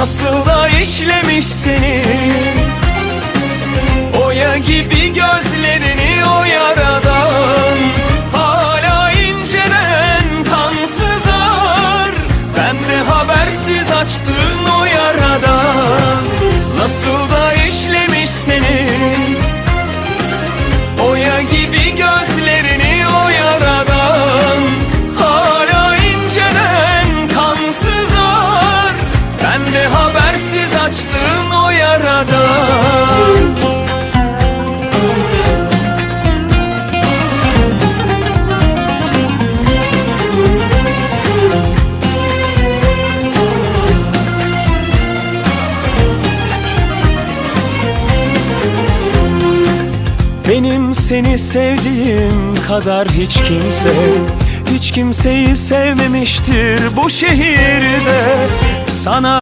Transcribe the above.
Nasıl da işlemiş seni? Oya gibi gözlerini o yaradan. Hala inceden kan sızar Ben de açtığın o yaradan Benim seni sevdiğim kadar hiç kimse Hiç kimseyi sevmemiştir bu şehirde. Sana